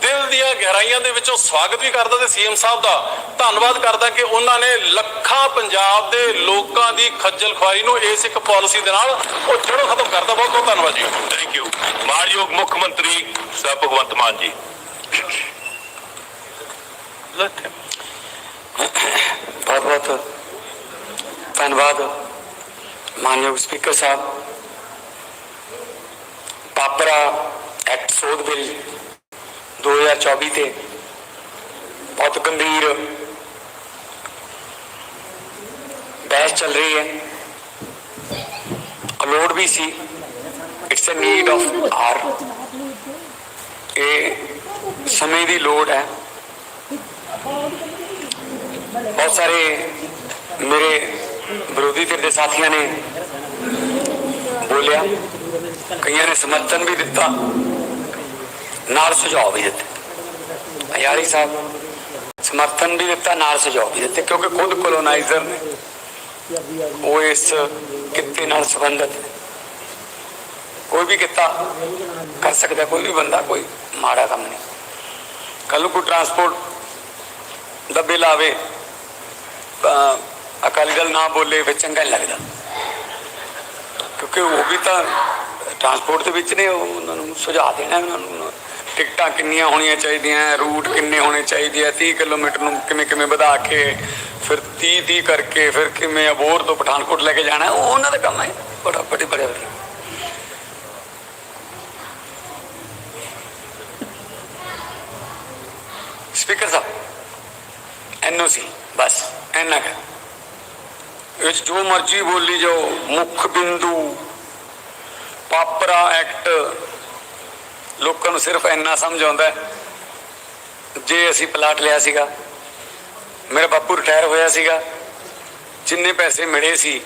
ਦਿਲ ਦੀਆਂ ਗਹਿਰਾਈਆਂ ਦੇ ਵਿੱਚੋਂ ਸਵਾਗਤ ਵੀ ਕਰਦਾ ਤੇ ਸੀਐਮ ਸਾਹਿਬ ਦਾ ਧੰਨਵਾਦ ਕਰਦਾ ਕਿ ਉਹਨਾਂ ਨੇ ਲੱਖਾਂ ਪੰਜਾਬ ਦੇ ਲੋਕਾਂ ਦੀ ਖੱਜਲ ਖੁਆਰੀ ਨੂੰ ਇਸ ਇੱਕ ਪਾਲਿਸੀ ਦੇ ਨਾਲ ਉਹ ਜੜੋਂ ਖਤਮ ਕਰਦਾ। ਬਹੁਤ ਬਹੁਤ ਧੰਨਵਾਦ ਜੀ। ਥੈਂਕ ਯੂ ਮਾਨਯੋਗ ਮੁੱਖ ਮੰਤਰੀ ਸਾਹਿਬ ਭਗਵੰਤ ਮਾਨ ਜੀ। ਬਹੁਤ ਬਹੁਤ ਧੰਨਵਾਦ ਮਾਨਯੋਗ ਸਪੀਕਰ ਸਾਹਿਬ ਪਾਪਰਾ ਐਕਟ ਸੋਧ ਬਿੱਲ 2024 ਤੇ ਬਹੁਤ ਗੰਭੀਰ ਬਹਿਸ ਚੱਲ ਰਹੀ ਹੈ ਲੋੜ ਵੀ ਸੀ it's a need of hour ਇਹ ਸਮੇਂ ਦੀ ਲੋੜ ਹੈ ਬਹੁਤ ਸਾਰੇ ਮੇਰੇ ਵਿਰੋਧੀ ਧਿਰ ਦੇ ਸਾਥੀਆਂ ਨੇ ਬੋਲਿਆ ਕਈਆਂ ਨੇ ਸਮਰਥਨ ਵੀ ਦਿੱਤਾ ਨਾਲ ਸੁਝਾਅ ਵੀ ਦਿੱਤੇ ਅਯਾਰੀ ਸਾਹਿਬ ਸਮਰਥਨ ਵੀ ਦਿੱਤਾ ਨਾਲ ਸੁਝਾਅ ਵੀ ਦਿੱਤੇ ਕਿਉਂਕਿ ਖੁਦ ਕੋਲੋਨਾਈਜ਼ਰ ਨੇ ਉਹ ਇਸ ਕਿੱਤੇ ਨਾਲ ਸੰਬੰਧਿਤ ਹੈ। ਕੋਈ ਵੀ ਕਿੱਤਾ ਕਰ ਸਕਦਾ ਕੋਈ ਵੀ ਬੰਦਾ ਕੋਈ ਮਾੜਾ ਕੰਮ ਨਹੀਂ ਕੱਲ ਨੂੰ ਕੋਈ ਟਰਾਂਸਪੋਰਟ ਦਾ ਬਿੱਲ ਆਵੇ ਤਾਂ ਅਕਾਲੀ ਦਲ ਨਾ ਬੋਲੇ ਫਿਰ ਚੰਗਾ ਨਹੀਂ ਲੱਗਦਾ। ਕਿਉਂਕਿ ਉਹ ਵੀ ਤਾਂ ਟਰਾਂਸਪੋਰਟ ਦੇ ਵਿੱਚ ਨੇ ਉਹਨਾਂ ਨੂੰ ਸੁਝਾਅ ਦੇਣਾ ਉਹਨਾਂ ਨੂੰ। ਟਿਕਟਾਂ ਕਿੰਨੀਆਂ ਹੋਣੀਆਂ ਚਾਹੀਦੀਆਂ ਰੂਟ ਕਿੰਨੇ ਹੋਣੇ ਚਾਹੀਦੇ ਆ 30 ਕਿਲੋਮੀਟਰ ਨੂੰ ਕਿਵੇਂ ਕਿਵੇਂ ਵਧਾ ਕੇ, ਫਿਰ 30 30 ਕਰਕੇ ਫਿਰ ਕਿਵੇਂ ਅਬੋਰ ਤੋਂ ਪਠਾਨਕੋਟ ਲੈ ਕੇ ਜਾਣਾ, ਉਹ ਉਹਨਾਂ ਦਾ ਕੰਮ ਹੈ, ਬੜਾ ਬੜੇ ਬੜੇ ਬੜੇ ਸਪੀਕਰ ਸਾਹਿਬ। ਐਨਓਸੀ ਬਸ ਐਨਾ ਕਰ ਇਹ ਜੋ ਮਰਜ਼ੀ ਬੋਲੀ ਜਾਓ, ਮੁੱਖ ਬਿੰਦੂ, ਪਾਪਰਾ ਐਕਟ ਲੋਕਾਂ ਨੂੰ ਸਿਰਫ ਇੰਨਾ ਸਮਝ ਆਉਂਦਾ ਜੇ ਅਸੀਂ ਪਲਾਟ ਲਿਆ ਸੀਗਾ, ਮੇਰਾ ਬਾਪੂ ਰਿਟਾਇਰ ਹੋਇਆ ਸੀਗਾ, ਜਿੰਨੇ ਪੈਸੇ ਮਿਲੇ ਸੀ,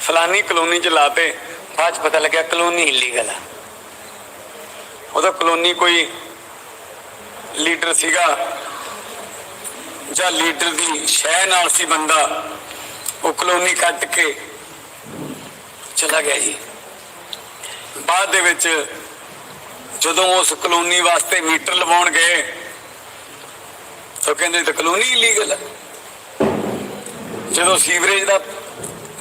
ਫਲਾਨੀ ਕਲੋਨੀ ਚ ਲਾਤੇ ਬਾਅਦ ਚ ਪਤਾ ਲੱਗਿਆ ਕਲੋਨੀ ਇਲੀਗਲ ਹੈ ਉਹਦਾ ਕਲੋਨੀ ਕੋਈ ਲੀਡਰ ਸੀਗਾ ਜਾਂ ਲੀਡਰ ਦੀ ਸ਼ਹਿ ਨਾਲ ਸੀ ਬੰਦਾ, ਉਹ ਕਲੋਨੀ ਕੱਟ ਕੇ ਚਲਾ ਗਿਆ ਜੀ। ਬਾਅਦ ਦੇ ਵਿੱਚ ਜਦੋਂ ਉਸ ਕਲੋਨੀ ਵਾਸਤੇ ਮੀਟਰ ਲਵਾਉਣ ਗਏ, ਤਾਂ ਕਹਿੰਦੇ ਤਾਂ ਕਲੋਨੀ ਇਲੀਗਲ ਹੈ। ਜਦੋਂ ਸੀਵਰੇਜ ਦਾ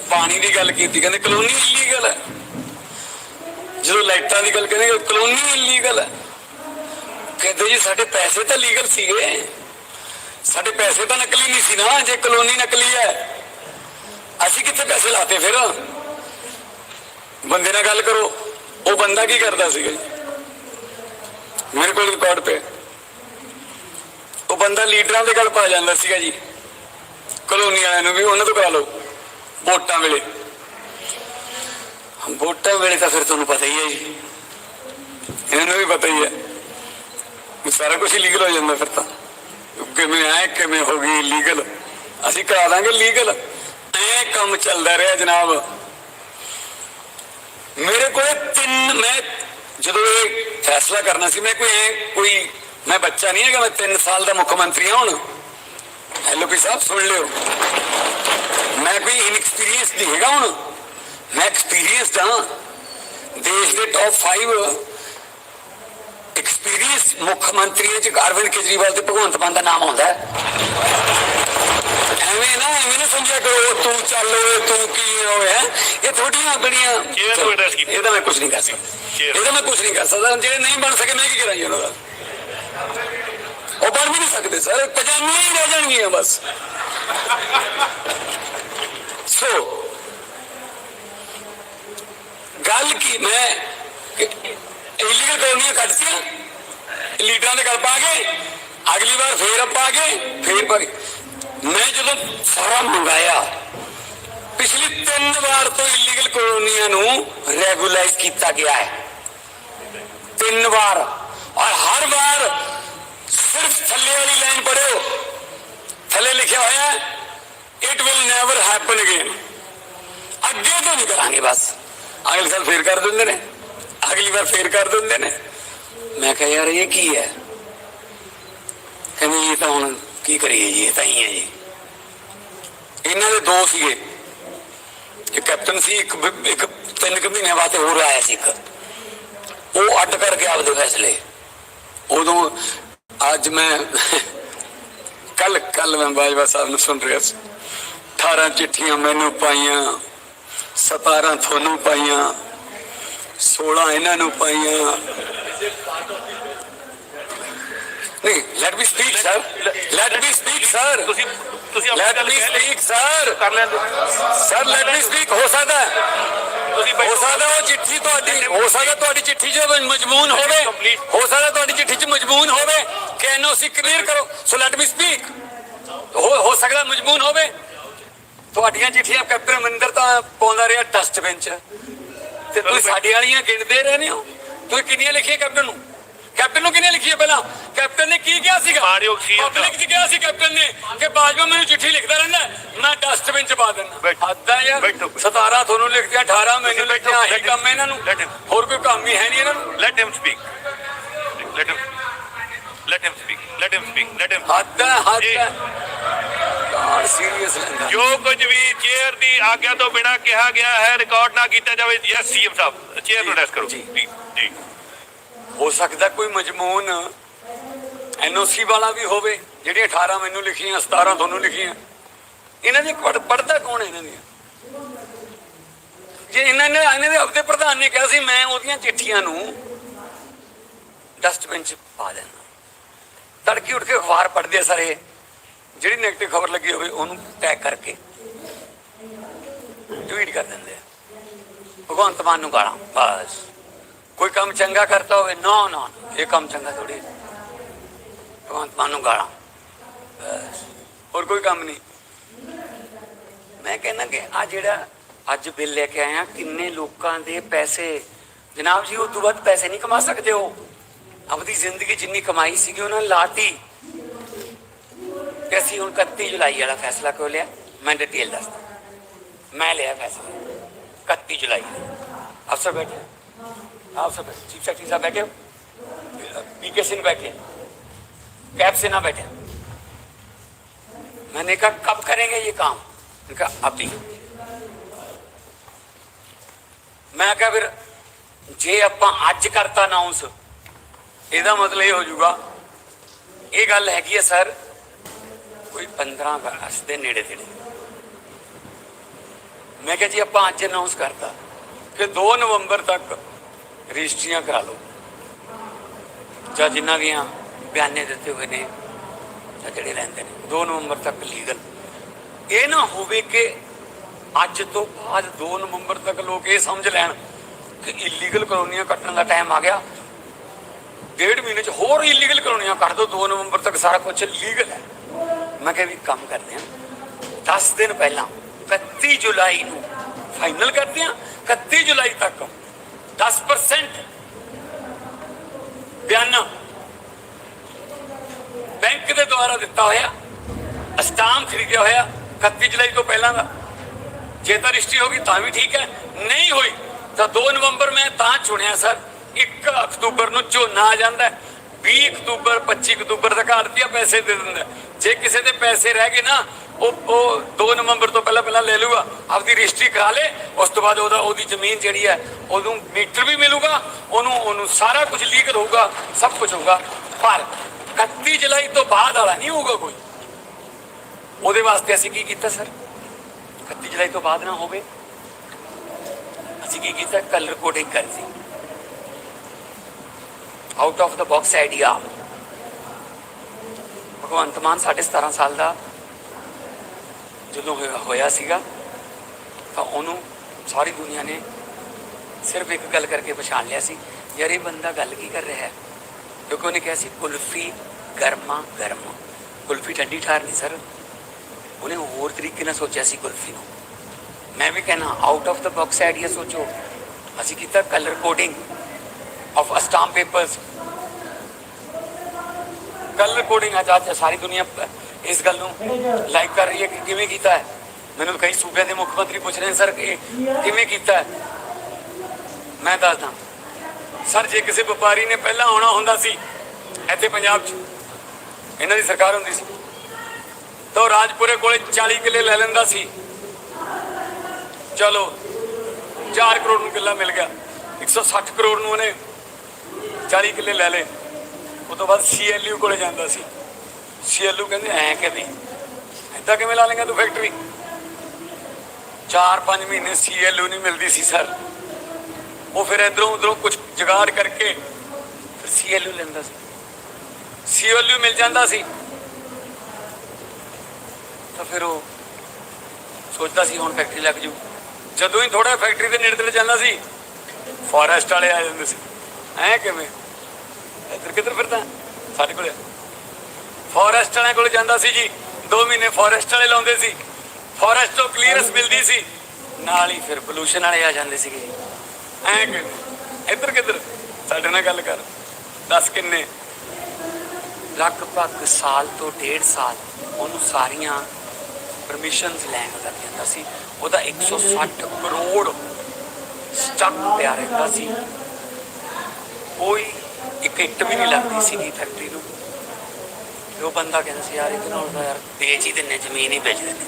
ਪਾਣੀ ਦੀ ਗੱਲ ਕੀਤੀ, ਕਹਿੰਦੇ, ਕਲੋਨੀ ਇਲੀਗਲ ਹੈ। ਜਦੋਂ ਲਾਈਟਾਂ ਦੀ ਗੱਲ ਕਹਿੰਦੇ ਕਲੋਨੀ ਇਲੀਗਲ ਹੈ। ਕਹਿੰਦੇ, ਜੀ, ਸਾਡੇ ਪੈਸੇ ਤਾਂ ਲੀਗਲ ਸੀਗੇ। ਸਾਡੇ ਪੈਸੇ ਤਾਂ ਨਕਲੀ ਨਹੀਂ ਸੀ ਨਾ, ਜੇ ਕਲੋਨੀ ਨਕਲੀ ਹੈ। ਅਸੀਂ ਕਿੱਥੇ ਪੈਸੇ ਲਾਤੇ ਫਿਰ? ਬੰਦੇ ਨਾਲ ਗੱਲ ਕਰੋ, ਉਹ ਬੰਦਾ ਕੀ ਕਰਦਾ ਸੀਗਾ ਮੇਰੇ ਕੋਲ ਰਿਕਾਰਡ ਪਏ ਉਹ ਬੰਦਾ ਲੀਡਰਾਂ ਦੇ ਗੱਲ ਪਾ ਜਾਂਦਾ ਸੀਗਾ ਜੀ। ਕਲੋਨੀ ਵਾਲਿਆਂ ਨੂੰ ਵੀ, ਉਹਨਾਂ ਤੋਂ ਕਰਾ ਲਓ, ਵੋਟਾਂ ਵੇਲੇ। ਵੋਟਾਂ ਵੇਲੇ ਤਾਂ ਫਿਰ ਤੁਹਾਨੂੰ ਪਤਾ ਹੀ ਹੈ ਜੀ। ਇਹਨਾਂ ਨੂੰ ਵੀ ਪਤਾ ਹੀ ਹੈ। ਸਾਰਾ ਕੁਝ ਲੀਗਲ ਹੋ ਜਾਂਦਾ ਫਿਰ ਤਾਂ। ਕਿਵੇਂ ਆਏ ਕਿਵੇਂ ਹੋ ਗਈ ਲੀਗਲ? ਅਸੀਂ ਕਰਾ ਦਾਂਗੇ ਲੀਗਲ। ਐ ਕੰਮ ਚੱਲਦਾ ਰਿਹਾ ਜਨਾਬ। ਮੇਰੇ ਕੋਲ ਤਿੰਨ, ਮੈਂ ਜਦੋਂ ਇਹ ਫੈਸਲਾ ਕਰਨਾ ਸੀ, ਮੈਂ ਕੋਈ ਐਂ, ਕੋਈ, ਮੈਂ ਬੱਚਾ ਨਹੀਂ ਹੈਗਾ, ਮੈਂ 3 ਸਾਲ ਦਾ ਮੁੱਖ ਮੰਤਰੀ ਹਾਂ ਹੁਣ। ਹੈਲੋ ਵੀ ਸਾਹਿਬ, ਸੁਣ ਲਿਓ। ਮੈਂ ਕੋਈ ਇਨਐਕਸਪੀਰੀਅੰਸ ਨਹੀਂ ਹੈਗਾ ਹੁਣ। ਮੈਂ ਐਕਸਪੀਰੀਅੰਸਡ ਹਾਂ। ਦੇਸ਼ ਦੇ ਟੌਪ 5 ਐਕਸਪੀਰੀਅੰਸ ਮੁੱਖ ਮੰਤਰੀਆਂ ਚ ਅਰਵਿੰਦ ਕੇਜਰੀਵਾਲ ਤੇ ਭਗਵੰਤ ਮਾਨ ਦਾ ਨਾਮ ਆਉਂਦਾ ਹੈ। ਐਵੇਂ ਨਾ ਐਵੇਂ ਨਾ ਸਮਝਿਆ ਕਰੋ ਤੂੰ ਚੱਲ ਓਏ ਤੂੰ ਕੀ ਹੋਇਆ ਇਹ ਥੋੜੀਆਂ ਬੜੀਆਂ। ਇਹਦਾ ਮੈਂ ਕੁਝ ਨਹੀਂ ਕਰ ਸਕਦਾ। ਇਹਦਾ ਮੈਂ ਕੁਝ ਨਹੀਂ ਕਰ ਸਕਦਾ। ਜਿਹੜੇ ਨਹੀਂ ਬਣ ਸਕੇ ਮੈਂ ਕੀ ਕਰਾਂ ਜੀ ਉਹਨਾਂ ਦਾ? ਉਹ ਬਣ ਵੀ ਨਹੀਂ ਸਕਦੇ ਸਰ। ਪਜਾਮੀਆਂ ਹੀ ਰਹਿ ਜਾਣਗੀਆਂ ਬਸ। ਸੋ ਗੱਲ ਕੀ ਮੈਂ ਇਲੀਗਲ ਕਲੋਨੀਆਂ ਕੱਟਤੀਆਂ ਲੀਡਰਾਂ ਦੇ ਗੱਲ ਪਾ ਕੇ ਅਗਲੀ ਵਾਰ ਫੇਰ ਆਪਾਂ ਆ ਗਏ ਫੇਰ ਪਾ ਗਏ ਮੈਂ ਜਦੋਂ ਸਾਰਾ ਮੰਗਾਇਆ ਪਿਛਲੀ ਤਿੰਨ ਵਾਰ ਤੋਂ ਇਲੀਗਲ ਕਲੋਨੀਆਂ ਨੂੰ ਰੈਗੂਲਾਈਜ਼ ਕੀਤਾ ਗਿਆ ਹੈ ਤਿੰਨ ਵਾਰ ਔਰ ਹਰ ਵਾਰ ਸਿਰਫ ਥੱਲੇ ਵਾਲੀ ਲਾਈਨ ਪੜਿਓ ਥੱਲੇ ਲਿਖਿਆ ਹੋਇਆ ਹੈ it will never happen again ਅੱਗੇ ਤੋਂ ਨਹੀਂ ਕਰਾਂਗੇ ਬਸ ਅਗਲੇ ਸਾਲ ਫੇਰ ਕਰ ਦਿੰਦੇ ਨੇ ਅਗਲੀ ਵਾਰ ਫੇਰ ਕਰ ਦਿੰਦੇ ਨੇ। ਮੈਂ ਕਿਹਾ, ਯਾਰ, ਇਹ ਕੀ ਹੈ? ਕਹਿੰਦੇ, ਇਹ ਤਾਂ ਹੁਣ ਕੀ ਕਰੀਏ ਜੀ, ਇਹ ਤਾਂ ਹੀ ਹੈ ਜੀ। ਇਹਨਾਂ ਦੇ ਦੋ ਸੀਗੇ। ਇੱਕ ਕੈਪਟਨ ਸੀ, ਇੱਕ ਇੱਕ ਤਿੰਨ ਕੁ ਮਹੀਨੇ ਬਾਅਦ ਹੋਰ ਆਇਆ ਸੀ ਇੱਕ। ਉਹ ਅੱਡ ਕਰਕੇ ਆਪਦੇ ਫੈਸਲੇ। ਉਦੋਂ ਅੱਜ ਮੈਂ ਕੱਲ ਕੱਲ ਮੈਂ ਬਾਜਵਾ ਸਾਹਿਬ ਨੂੰ ਸੁਣ ਰਿਹਾ ਸੀ। 18 ਚਿੱਠੀਆਂ ਮੈਨੂੰ ਪਾਈਆਂ 17 ਤੁਹਾਨੂੰ ਪਾਈਆਂ। 16 ਇਹਨਾਂ ਨੂੰ ਪਾਈਆਂ। ਨਹੀਂ let me speak sir let me speak sir ਤੁਸੀਂ ਤੁਸੀਂ ਆਪਣੀ ਲੈਟ ਮੀ। ਸਪੀਕ ਸਰ ਕਰ ਲੈਂਦੇ ਸਰ ਲੈਟ ਮੀ ਸਪੀਕ ਹੋ ਸਕਦਾ ਹੈ। ਤੁਸੀਂ ਹੋ ਸਕਦਾ ਉਹ ਚਿੱਠੀ ਤੁਹਾਡੀ ਹੋ ਸਕਦਾ ਤੁਹਾਡੀ ਚਿੱਠੀ 'ਚ ਮਜਮੂਨ ਹੋਵੇ। ਹੋ ਸਕਦਾ ਤੁਹਾਡੀ ਚਿੱਠੀ 'ਚ ਮਜਮੂਨ ਹੋਵੇ। ਕਿ ਐਨਓਸੀ ਕਲੀਅਰ ਕਰੋ। ਸੋ ਲੈਟ ਮੀ ਸਪੀਕ ਹੋ ਹੋ ਸਕਦਾ ਮਜਮੂਨ ਹੋਵੇ। ਤੁਹਾਡੀਆਂ ਚਿੱਠੀਆਂ ਕੈਪਟਨ ਅਮਰਿੰਦਰ ਤਾਂ ਪਾਉਂਦਾ ਰਿਹਾ ਡਸਟਬਿਨ 'ਚ। ਤੇ ਤੁਸੀਂ ਸਾਡੇ ਵਾਲੀਆਂ ਗਿਣਦੇ ਰਹਿੰਦੇ ਹੋ? ਤੁਸੀਂ ਕਿੰਨੀਆਂ ਲਿਖੀਆਂ ਕੈਪਟਨ ਨੂੰ? ਕੈਪਟਨ ਨੂੰ ਕਿੰਨੀਆਂ ਲਿਖੀਆਂ ਪਹਿਲਾਂ? ਕੈਪਟਨ ਨੇ ਕੀ ਕਿਹਾ ਸੀਗਾ? ਮਾਣਯੋਗ ਸੀ ਇਹਦਾ। ਪਬਲਿਕ 'ਚ ਕਿਹਾ ਸੀ ਕੈਪਟਨ ਨੇ ਕਿ ਬਾਜਵਾ ਮੈਨੂੰ ਚਿੱਠੀ ਲਿਖਦਾ ਰਹਿੰਦਾ ਮੈਂ ਡਸਟਬਿਨ 'ਚ ਪਾ ਦਿੰਦਾ। ਹੱਦਾਂ ਯਾਰ। ਬੈਠੋ। 17 ਤੁਹਾਨੂੰ ਲਿਖਦਿਆਂ 18 ਮੈਨੂੰ Let him- ਕੰਮ ਇਹਨਾਂ ਨੂੰ। ਹੋਰ ਕੋਈ ਕੰਮ ਹੀ ਹੈ ਨਹੀਂ ਇਹਨਾਂ ਨੂੰ। Speak. Let him Let him speak. Let him speak. Let him ਹੱਦ ਹੱਦ ਜੀ। ਹੈ ਯਾਰ ਸੀਰੀਅਸ ਲੈਂਦਾ ਜੋ ਕੁਝ ਵੀ ਚੇਅਰ ਦੀ ਆਗਿਆ ਤੋਂ ਬਿਨਾ ਕਿਹਾ ਗਿਆ ਹੈ ਰਿਕਾਰਡ ਨਾ ਕੀਤਾ ਜਾਵੇ ਯੈਸ ਸੀਐਮ ਸਾਹਿਬ ਚੇਅਰ ਰੈਸਟ ਕਰੋ। ਜੀ। ਜੀ ਹੋ ਸਕਦਾ ਕੋਈ ਮਜਮੂਨ ਐਨਓਸੀ ਵਾਲਾ ਵੀ ਹੋਵੇ ਜਿਹੜੀਆਂ 18 ਮੈਨੂੰ ਲਿਖੀਆਂ 17 ਤੁਹਾਨੂੰ ਲਿਖੀਆਂ। ਇਹਨਾਂ ਦੀ ਪੜਦਾ ਕੌਣ ਹੈ ਇਹਨਾਂ ਦੀਆਂ? ਜੇ ਇਹਨਾਂ ਨੇ ਇਹਨਾਂ ਦੇ ਹਫ਼ਤੇ ਪ੍ਰਧਾਨ ਨੇ ਕਿਹਾ ਸੀ ਮੈਂ ਉਹਦੀਆਂ ਚਿੱਠੀਆਂ ਨੂੰ ਡਸਟਬਿਨ 'ਚ ਪਾ ਦੇਣਾ। ਤੜਕੇ ਉੱਠ ਕੇ ਅਖਬਾਰ ਪੜ੍ਹਦੇ ਆ ਸਾਰੇ। ਜਿਹੜੀ ਨੈਗੇਟਿਵ ਖਬਰ ਲੱਗੀ ਹੋਵੇ, ਉਹਨੂੰ ਟੈਗ ਕਰਕੇ ਟਵੀਟ ਕਰ ਦਿੰਦੇ ਭਗਵੰਤ ਮਾਨ ਨੂੰ ਗਾਲਾਂ, ਬਸ। ਕੋਈ ਕੰਮ ਚੰਗਾ ਕਰਤਾ ਹੋਵੇ, ਨਾ ਨਾ ਇਹ ਕੰਮ ਚੰਗਾ ਥੋੜੀ ਭਗਵੰਤ ਮਾਨ ਨੂੰ ਗਾਲਾਂ, ਬਸ। ਹੋਰ ਕੋਈ ਕੰਮ ਨਹੀਂ। ਮੈਂ ਕਹਿੰਦਾ ਕਿ ਆ ਜਿਹੜਾ ਅੱਜ ਬਿੱਲ ਲੈ ਕੇ ਆਇਆ ਕਿੰਨੇ ਲੋਕਾਂ ਦੇ ਪੈਸੇ, ਜਨਾਬ ਜੀ, ਉਹ ਤੋਂ ਵੱਧ ਪੈਸੇ ਨਹੀਂ ਕਮਾ ਸਕਦੇ ਹੋ ਆਪਣੀ ਜ਼ਿੰਦਗੀ ਜਿੰਨੀ ਕਮਾਈ ਸੀਗੀ, ਉਹਨਾਂ ਨੇ ਲਾਤੀ। ਤੇ ਅਸੀਂ ਹੁਣ 31 ਜੁਲਾਈ ਵਾਲਾ ਫੈਸਲਾ ਕਿਉਂ ਲਿਆ ਮੈਂ ਡਿਟੇਲ ਦੱਸਦਾ ਮੈਂ ਲਿਆ ਫੈਸਲਾ 31 ਜੁਲਾਈ ਅਫਸਰ ਬੈਠੇ आप सब चीफ सेक्रेटरी साहब बैठे हो पीके सिंह बैठे कैब से ना बैठे मैंने कहा कब करेंगे ये काम मैंने कहा अभी ਮੈਂ ਕਿਹਾ ਫਿਰ ਜੇ ਆਪਾਂ ਅੱਜ ਕਰਤਾ ਅਨਾਉਂਸ ਇਹਦਾ ਮਤਲਬ ਇਹ ਹੋ ਜਾਊਗਾ ਇਹ ਗੱਲ ਹੈਗੀ ਹੈ ਸਰ ਕੋਈ 15 ਅਗਸਤ ਦੇ ਨੇੜੇ ਤੇੜੇ ਮੈਂ ਕਿਹਾ ਜੀ, ਆਪਾਂ ਅੱਜ ਅਨਾਉਂਸ ਕਰਤਾ। ਕਿ 2 ਨਵੰਬਰ ਤੱਕ ਰਜਿਸਟਰੀਆਂ ਕਰਾ ਲਓ। ਜਾਂ ਜਿੰਨਾ ਦੀਆਂ ਬਿਆਨੇ ਦਿੱਤੇ ਹੋਏ ਨੇ, ਜਾਂ ਜਿਹੜੇ ਲੈਂਦੇ ਨੇ 2 ਨਵੰਬਰ ਤੱਕ ਲੀਗਲ ਇਹ ਨਾ ਹੋਵੇ ਕਿ ਅੱਜ ਤੋਂ ਬਾਅਦ 2 ਨਵੰਬਰ ਤੱਕ ਲੋਕ ਇਹ ਸਮਝ ਲੈਣ ਕਿ ਇਲੀਗਲ ਕਲੋਨੀਆਂ ਕੱਟਣ ਦਾ ਟਾਈਮ ਆ ਗਿਆ। ਡੇਢ ਮਹੀਨੇ ਚ ਹੋਰ ਇਲੀਗਲ ਕਲੋਨੀਆਂ ਕੱਟ ਦੋ 2 ਨਵੰਬਰ ਤੱਕ ਸਾਰਾ ਕੁਝ ਲੀਗਲ ਹੈ। ਮੈਂ ਕਿਹਾ ਵੀ ਕੰਮ ਕਰਦੇ ਹਾਂ। 10 ਦਿਨ ਪਹਿਲਾਂ 31 ਜੁਲਾਈ ਨੂੰ ਫਾਈਨਲ ਕਰਦੇ ਹਾਂ 31 ਜੁਲਾਈ ਤੱਕ 10% ਬਿਆਨਾ ਬੈਂਕ ਦੇ ਦੁਆਰਾ ਦਿੱਤਾ ਹੋਇਆ, ਅਸਟਾਮ ਖਰੀਦਿਆ ਹੋਇਆ 31 ਜੁਲਾਈ ਤੋਂ ਪਹਿਲਾਂ ਦਾ। ਜੇ ਤਾਂ ਰਜਿਸਟਰੀ ਹੋ ਗਈ ਤਾਂ ਵੀ ਠੀਕ ਹੈ, ਨਹੀਂ ਹੋਈ ਤਾਂ 2 ਨਵੰਬਰ ਮੈਂ ਤਾਂ ਚੁਣਿਆ, ਸਰ। 1 ਅਕਤੂਬਰ ਨੂੰ ਝੋਨਾ ਆ ਜਾਂਦਾ ਹੈ। 20 ਅਕਤੂਬਰ 25 ਅਕਤੂਬਰ ਤੱਕ ਆੜਤੀਆ ਪੈਸੇ ਦੇ ਦਿੰਦਾ ਜੇ ਕਿਸੇ ਦੇ ਪੈਸੇ ਰਹਿ ਗਏ ਨਾ, ਉਹ ਉਹ 2 ਨਵੰਬਰ ਤੋਂ ਪਹਿਲਾਂ ਪਹਿਲਾਂ ਲੈ ਲੂਗਾ, ਆਪਦੀ ਰਜਿਸਟਰੀ ਕਰਾ ਲੇ, ਉਸ ਤੋਂ ਬਾਅਦ ਉਹਦਾ ਉਹਦੀ ਜ਼ਮੀਨ ਜਿਹੜੀ ਹੈ, ਉਹਨੂੰ ਮੀਟਰ ਵੀ ਮਿਲੂਗਾ, ਉਹਨੂੰ ਉਹਨੂੰ ਸਾਰਾ ਕੁਝ ਲੀਗਲ ਹੋਊਗਾ ਸਭ ਕੁਝ ਹੋਊਗਾ। ਪਰ 31 ਜੁਲਾਈ ਤੋਂ ਬਾਅਦ ਵਾਲਾ ਨਹੀਂ ਹੋਊਗਾ ਕੋਈ। ਉਹਦੇ ਵਾਸਤੇ ਅਸੀਂ ਕੀ ਕੀਤਾ, ਸਰ? 31 ਜੁਲਾਈ ਤੋਂ ਬਾਅਦ ਨਾ ਹੋਵੇ। ਅਸੀਂ ਕੀ ਕੀਤਾ? ਕਲਰ ਕੋਡਿੰਗ ਕਰਦੀ out of the box idea Bhagwant Mann ਸਾਢੇ 17 ਸਾਲ ਦਾ ਜਦੋਂ ਹੋਇਆ- ਹੋਇਆ ਸੀਗਾ, ਤਾਂ ਉਹਨੂੰ ਸਾਰੀ ਦੁਨੀਆ ਨੇ ਸਿਰਫ ਇੱਕ ਗੱਲ ਕਰਕੇ ਪਛਾਣ ਲਿਆ ਸੀ, ਯਾਰ ਇਹ ਬੰਦਾ ਗੱਲ ਕੀ ਕਰ ਰਿਹਾ ਹੈ? ਕਿਉਂਕਿ ਉਹਨੇ ਕਿਹਾ ਸੀ, ਕੁਲਫੀ ਗਰਮਾ ਗਰਮ। ਕੁਲਫੀ ਠੰਡੀ ਠਾਰ ਨਹੀਂ, ਸਰ। ਉਹਨੇ ਹੋਰ ਤਰੀਕੇ ਨਾਲ ਸੋਚਿਆ ਸੀ ਕੁਲਫੀ ਨੂੰ। ਮੈਂ ਵੀ ਕਹਿਣਾ out of the box idea ਸੋਚੋ। ਅਸੀਂ ਕੀਤਾ ਕਲਰ ਕੋਡਿੰਗ ਆਫ ਅਸਟਾਮ ਪੇਪਰਸ ਕਲਰ ਕੋਡਿੰਗ ਅੱਜ ਸਾਰੀ ਦੁਨੀਆ ਇਸ ਗੱਲ ਨੂੰ ਲਾਈਕ ਕਰ ਰਹੀ ਹੈ ਕਿ ਕਿਵੇਂ ਕੀਤਾ ਹੈ ਮੈਨੂੰ ਕਈ ਸੂਬਿਆਂ ਦੇ ਮੁੱਖ ਮੰਤਰੀ ਪੁੱਛ ਰਹੇ ਸਰ ਕਿਵੇਂ ਕੀਤਾ ਹੈ ਮੈਂ ਦੱਸਦਾ ਸਰ ਜੇ ਕਿਸੇ ਵਪਾਰੀ ਨੇ ਪਹਿਲਾਂ ਆਉਣਾ ਹੁੰਦਾ ਸੀ ਇੱਥੇ ਪੰਜਾਬ 'ਚ ਇਹਨਾਂ ਦੀ ਸਰਕਾਰ ਹੁੰਦੀ ਸੀ ਤਾਂ ਉਹ ਰਾਜਪੁਰੇ ਕੋਲੇ 40 ਕਿੱਲੇ ਲੈ ਲੈਂਦਾ ਸੀ ਚਲੋ 4 ਕਰੋੜ ਨੂੰ ਕਿੱਲਾ ਮਿਲ ਗਿਆ 160 ਕਰੋੜ ਨੂੰ ਉਹਨੇ 40 ਕਿੱਲੇ ਲੈ ਲਏ। ਉਹ ਤੋਂ ਬਾਅਦ ਸੀਐਲਯੂ ਕੋਲੇ ਜਾਂਦਾ ਸੀ। ਸੀਐਲਯੂ ਕਹਿੰਦੇ, ਐ ਕਿਵੇਂ ਏਦਾਂ ਕਿਵੇਂ ਲਾ ਲੇਗਾ ਤੂੰ ਫੈਕਟਰੀ 4-5 ਮਹੀਨੇ ਸੀਐਲਯੂ ਨਹੀਂ ਮਿਲਦੀ ਸੀ, ਸਰ। ਉਹ ਫਿਰ ਇਧਰੋਂ ਉਧਰੋਂ ਕੁਝ ਜੁਗਾੜ ਕਰਕੇ ਫਿਰ ਸੀਐਲਯੂ ਲੈਂਦਾ ਸੀ। ਸੀਐਲਯੂ ਮਿਲ ਜਾਂਦਾ ਸੀ। ਤਾਂ ਫਿਰ ਉਹ ਸੋਚਦਾ ਸੀ, ਹੁਣ ਫੈਕਟਰੀ ਲੱਗ ਜੂ। ਜਦੋਂ ਹੀ ਥੋੜਾ ਫੈਕਟਰੀ ਦੇ ਨੇੜੇ ਤੇ ਜਾਂਦਾ ਸੀ ਫੋਰੈਸਟ ਵਾਲੇ ਆ ਜਾਂਦੇ ਸੀ। ਐ ਕਿਵੇਂ? ਇੱਧਰ ਕਿੱਧਰ ਫਿਰਦਾ? ਸਾਡੇ ਕੋਲੇ ਫੋਰੈਸਟ ਵਾਲਿਆਂ ਕੋਲ ਜਾਂਦਾ ਸੀ ਜੀ। 2 ਮਹੀਨੇ ਫੋਰੈਸਟ ਵਾਲੇ ਲਾਉਂਦੇ ਸੀ। ਫੋਰੈਸਟ ਤੋਂ ਕਲੀਅਰੈਂਸ ਮਿਲਦੀ ਸੀ। ਨਾਲ ਹੀ ਫਿਰ ਪੋਲੂਸ਼ਨ ਵਾਲੇ ਆ ਜਾਂਦੇ ਸੀਗੇ ਐ ਕਿ ਇੱਧਰ ਕਿੱਧਰ ਸਾਡੇ ਨਾਲ ਗੱਲ ਕਰ। ਦੱਸ ਕਿੰਨੇ? ਲਗਭਗ ਸਾਲ ਤੋਂ ਡੇਢ ਸਾਲ ਉਹਨੂੰ ਸਾਰੀਆਂ ਪਰਮਿਸ਼ਨਸ ਲੈਣ ਲੱਗ ਜਾਂਦਾ ਸੀ। ਉਹਦਾ 160 ਕਰੋੜ ਸਟਾਕ ਪਿਆ ਰਹਿੰਦਾ ਸੀ। ਕੋਈ ਇੱਕ ਇੱਟ ਵੀ ਨਹੀਂ ਲੱਗਦੀ ਸੀਗੀ ਫੈਕਟਰੀ ਨੂੰ ਉਹ ਬੰਦਾ ਕਹਿੰਦਾ ਸੀ ਯਾਰ ਇਹਦੇ ਨਾਲ ਤਾਂ ਯਾਰ ਵੇਚ ਹੀ ਦਿੰਨੇ ਜ਼ਮੀਨ ਹੀ ਵੇਚ ਦਿੰਨੇ।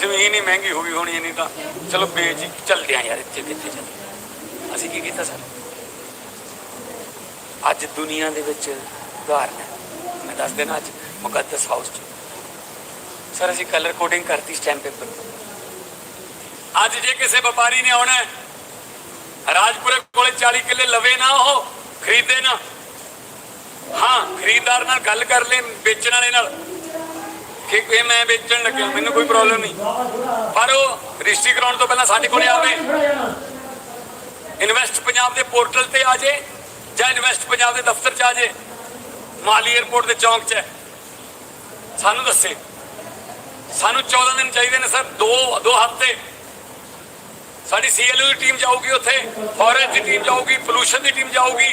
ਜ਼ਮੀਨ ਹੀ ਮਹਿੰਗੀ ਹੋ ਗਈ ਹੋਣੀ ਨਹੀਂ ਤਾਂ। ਚਲੋ ਵੇਚ ਹੀ ਚੱਲਦੇ ਆ ਯਾਰ ਇੱਥੇ ਕਿੱਥੇ ਚੱਲ ਅਸੀਂ ਕੀ ਕੀਤਾ ਸਰ ਅੱਜ ਦੁਨੀਆ ਦੇ ਵਿੱਚ ਉਦਾਹਰਨ ਹੈ। ਮੈਂ ਦੱਸ ਦੇਣਾ ਅੱਜ ਮੁਕੱਦਸ ਹਾਊਸ ਚ। ਸਰ ਅਸੀਂ ਕਲਰ ਕੋਡਿੰਗ ਕਰਤੀ ਸਟੈਂਪ ਪੇਪਰ ਅੱਜ ਜੇ ਕਿਸੇ ਵਪਾਰੀ ਨੇ ਆਉਣਾ ਹੈ, ਰਾਜਪੁਰੇ ਕੋਲੇ 40 ਕਿੱਲੇ ਲਵੇ ਨਾ ਉਹ ਖਰੀਦੇ ਨਾ। ਹਾਂ, ਖਰੀਦਦਾਰ ਨਾਲ ਗੱਲ ਕਰ ਲੈ ਵੇਚਣ ਵਾਲੇ ਨਾਲ। ਕਿ ਇਹ ਮੈਂ ਵੇਚਣ ਲੱਗਿਆ, ਮੈਨੂੰ ਕੋਈ ਪ੍ਰੋਬਲਮ ਨਹੀਂ। ਪਰ ਉਹ ਰਜਿਸਟਰੀ ਕਰਾਉਣ ਤੋਂ ਪਹਿਲਾਂ ਸਾਡੇ ਕੋਲੇ ਆਵੇ। ਇਨਵੈਸਟ ਪੰਜਾਬ ਦੇ ਪੋਰਟਲ ਤੇ ਆ ਜੇ, ਜਾਂ ਇਨਵੈਸਟ ਪੰਜਾਬ ਦੇ ਦਫ਼ਤਰ 'ਚ ਆ ਜੇ। ਮਾਲੀ 에ਅਰਪੋਰਟ ਦੇ ਚੌਂਕ 'ਚ ਹੈ। ਸਾਨੂੰ ਦੱਸੇ। ਸਾਨੂੰ 14 ਦਿਨ ਚਾਹੀਦੇ ਨੇ, ਸਰ। ਦੋ ਦੋ ਹਫ਼ਤੇ। ਸਾਡੀ ਸੀਐਲਯੂ ਦੀ ਟੀਮ ਜਾਊਗੀ ਉੱਥੇ ਫੋਰੈਸਟ ਦੀ ਟੀਮ ਜਾਊਗੀ ਪੋਲੂਸ਼ਨ ਦੀ ਟੀਮ ਜਾਊਗੀ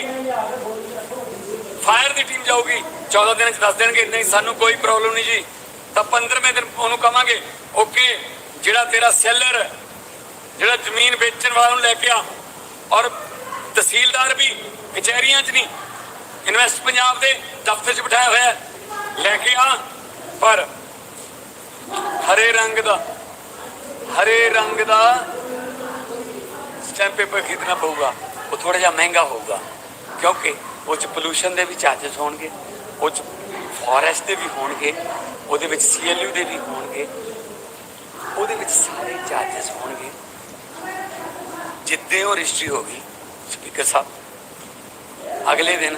ਫਾਇਰ ਦੀ ਟੀਮ ਜਾਊਗੀ। 14 ਦਿਨ ਚ ਦੱਸ ਦੇਣਗੇ, ਨਹੀਂ, ਸਾਨੂੰ ਕੋਈ ਪ੍ਰੋਬਲਮ ਨਹੀਂ ਜੀ। ਤਾਂ 15ਵੇਂ ਦਿਨ ਉਹਨੂੰ ਕਵਾਂਗੇ ਓਕੇ ਜਿਹੜਾ ਤੇਰਾ ਸੈਲਰ ਜਿਹੜਾ ਜ਼ਮੀਨ ਵੇਚਣ ਵਾਲਾ ਨੂੰ ਲੈ ਕੇ ਆ। ਔਰ ਤਹਿਸੀਲਦਾਰ ਵੀ, ਕਚਹਿਰੀਆਂ 'ਚ ਨਹੀਂ ਇਨਵੈਸਟ ਪੰਜਾਬ ਦੇ ਦਫ਼ਤਰ 'ਚ ਬਿਠਾਇਆ ਹੋਇਆ ਲੈ ਕੇ ਆ, ਪਰ ਹਰੇ ਰੰਗ ਦਾ ਹਰੇ ਰੰਗ ਦਾ ਸਟੈਂਪ ਪੇਪਰ ਖਰੀਦਣਾ ਪਊਗਾ। ਉਹ ਥੋੜਾ ਜਿਹਾ ਮਹਿੰਗਾ ਹੋਊਗਾ। ਕਿਉਂਕਿ ਉਹ ਚ ਪੋਲੂਸ਼ਨ ਦੇ ਵੀ ਚਾਰजेस ਹੋਣਗੇ, ਉਹ ਚ ਫੋਰੈਸਟ ਦੇ ਵੀ ਹੋਣਗੇ, ਉਹਦੇ ਵਿੱਚ ਸੀਐਲਯੂ ਦੇ ਵੀ ਹੋਣਗੇ, ਉਹਦੇ ਵਿੱਚ ਸਾਰੇ ਚਾਰजेस ਹੋਣਗੇ। ਜਿੱਦੇ ਉਹ ਰਜਿਸਟਰੀ ਹੋ ਗਈ ਸਪੀਕਰ ਸਾਹਿਬ, ਅਗਲੇ ਦਿਨ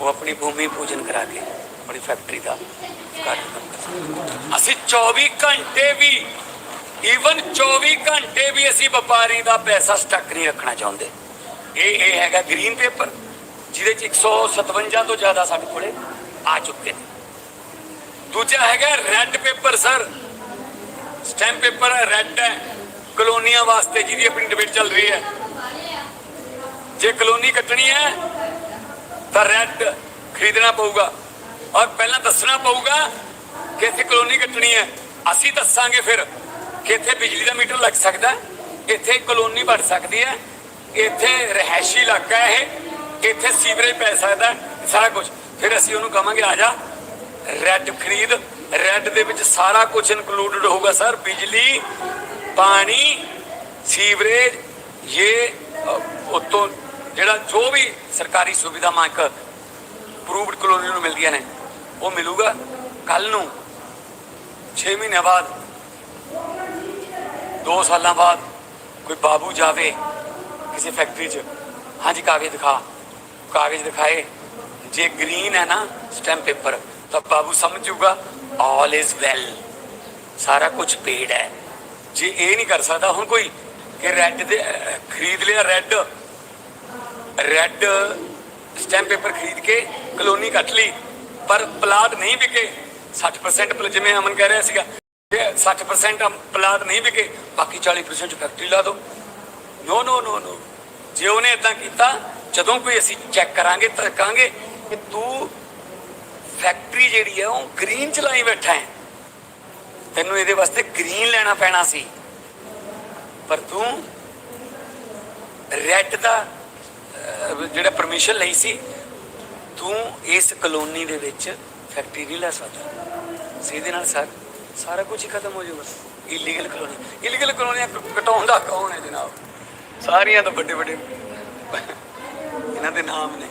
ਉਹ ਆਪਣੀ ਭੂਮੀ ਪੂਜਨ ਕਰਾ ਕੇ ਆਪਣੀ ਫੈਕਟਰੀ ਦਾ ਉਦਘਾਟਨ ਅਸੀਂ 24 ਘੰਟੇ ਵੀ ਈਵਨ 24 ਘੰਟੇ ਵੀ ਅਸੀਂ ਵਪਾਰੀ ਦਾ ਪੈਸਾ ਸਟਕ ਨਹੀਂ ਰੱਖਣਾ ਚਾਹੁੰਦੇ। ਇਹ ਇਹ ਹੈਗਾ ਗ੍ਰੀਨ ਪੇਪਰ ਜਿਹਦੇ ਚ 157 ਤੋਂ ਜ਼ਿਆਦਾ ਸਾਡੇ ਕੋਲੇ ਆ ਚੁੱਕੇ ਨੇ। ਦੂਜਾ ਹੈਗਾ red paper sir stamp paper ਹੈ ਰੈੱਡ ਹੈ। ਕਲੋਨੀਆਂ ਵਾਸਤੇ ਜਿਹਦੀ ਆਪਣੀ ਡਿਬੇਟ ਚੱਲ ਰਹੀ ਹੈ। ਜੇ ਕਲੋਨੀ ਕੱਟਣੀ ਹੈ, ਤਾਂ ਰੈੱਡ ਖਰੀਦਣਾ ਪਊਗਾ। ਔਰ ਪਹਿਲਾਂ ਦੱਸਣਾ ਪਊਗਾ ਕਿ ਇੱਥੇ ਕਲੋਨੀ ਕੱਟਣੀ ਹੈ। ਅਸੀਂ ਦੱਸਾਂਗੇ ਫਿਰ। ਇੱਥੇ ਬਿਜਲੀ ਦਾ ਮੀਟਰ ਲੱਗ ਸਕਦਾ ਇੱਥੇ ਕਲੋਨੀ ਬਣ ਸਕਦੀ ਹੈ ਇੱਥੇ ਰਹਿائشੀ ਇਲਾਕਾ ਹੈ ਇਹ ਇੱਥੇ ਸੀਵਰੇਜ ਪੈ ਸਕਦਾ ਸਾਰਾ ਕੁਝ ਫਿਰ ਅਸੀਂ ਉਹਨੂੰ ਕਹਾਂਗੇ, ਆ ਜਾ, ਰੈੱਡ ਖਰੀਦ, ਰੈੱਡ ਦੇ ਵਿੱਚ ਸਾਰਾ ਕੁਝ ਇਨਕਲੂਡਡ ਹੋਊਗਾ ਸਰ। ਬਿਜਲੀ, ਪਾਣੀ, ਸੀਵਰੇਜ ਇਹ ਉਤੋਂ ਜਿਹੜਾ ਜੋ ਵੀ ਸਰਕਾਰੀ ਸੁਵਿਧਾ ਇੱਕ ਅਪਰੂਵਡ ਕਲੋਨੀ ਨੂੰ ਮਿਲਦੀਆਂ ਨੇ, ਉਹ ਮਿਲੂਗਾ। ਕੱਲ ਨੂੰ 6 ਮਹੀਨੇ ਬਾਅਦ 2 ਸਾਲਾਂ ਬਾਅਦ ਕੋਈ ਬਾਬੂ ਜਾਵੇ ਕਿਸੇ ਫੈਕਟਰੀ 'ਚ। ਹਾਂਜੀ, ਕਾਗਜ਼ ਦਿਖਾ। ਕਾਗਜ਼ ਦਿਖਾਏ। ਜੇ ਗ੍ਰੀਨ ਹੈ ਨਾ ਸਟੈਂਪ ਪੇਪਰ ਤਾਂ ਬਾਬੂ ਸਮਝ ਜਾਊਗਾ ਆਲ ਇਜ਼ ਵੈਲ ਸਾਰਾ ਕੁਝ ਪੇਡ ਹੈ। ਜੇ ਇਹ ਨਹੀਂ ਕਰ ਸਕਦਾ, ਹੁਣ ਕੋਈ ਕਿ ਰੈੱਡ ਦੇ, ਖਰੀਦ ਲਿਆ ਰੈੱਡ ਰੈੱਡ ਸਟੈਂਪ ਪੇਪਰ ਖਰੀਦ ਕੇ ਕਲੋਨੀ ਕੱਟ ਲਈ, ਪਰ ਪਲਾਟ ਨਹੀਂ ਵਿਕੇ। 60% ਜਿਵੇਂ ਅਮਨ ਕਹਿ ਰਿਹਾ ਸੀਗਾ। ਕਿ 60% ਪਲਾਟ ਨਹੀਂ ਵਿਕੇ, ਬਾਕੀ 40% ਫੈਕਟਰੀ ਲਾ ਦਿਓ। ਨੋ ਨੋ ਨੋ ਨੋ ਜੇ ਉਹਨੇ ਇਦਾਂ ਕੀਤਾ, ਜਦੋਂ ਕੋਈ ਅਸੀਂ ਚੈੱਕ ਕਰਾਂਗੇ ਤਾਂ ਕਹਾਂਗੇ ਕਿ ਤੂੰ ਫੈਕਟਰੀ ਜਿਹੜੀ ਹੈ ਉਹ ਗ੍ਰੀਨ ਚ ਲਾਈ ਬੈਠਾ ਹੈ। ਤੈਨੂੰ ਇਹਦੇ ਵਾਸਤੇ ਗ੍ਰੀਨ ਲੈਣਾ ਪੈਣਾ ਸੀ। ਪਰ ਤੂੰ ਰੈੱਡ ਦਾ ਜਿਹੜਾ ਪਰਮਿਸ਼ਨ ਲਈ ਸੀ, ਤੂੰ ਇਸ ਕਲੋਨੀ ਦੇ ਵਿੱਚ ਫੈਕਟਰੀ ਨਹੀਂ ਲੈ ਸਕਦਾ। ਸਿੱਧੇ ਨਾਲ ਸਰ। ਸਾਰਾ ਕੁਝ ਹੀ ਖਤਮ ਹੋ ਜਾਊਗਾ। ਇਲੀਗਲ ਕਲੋਨੀ ਇਲੀਗਲ ਕਲੋਨੀਆਂ ਕ- ਦਾ ਕੌਣ ਹੈ ਜਨਾਬ? ਸਾਰੀਆਂ ਤਾਂ ਵੱਡੇ ਵੱਡੇ ਇਹਨਾਂ ਦੇ ਨਾਮ ਨੇ।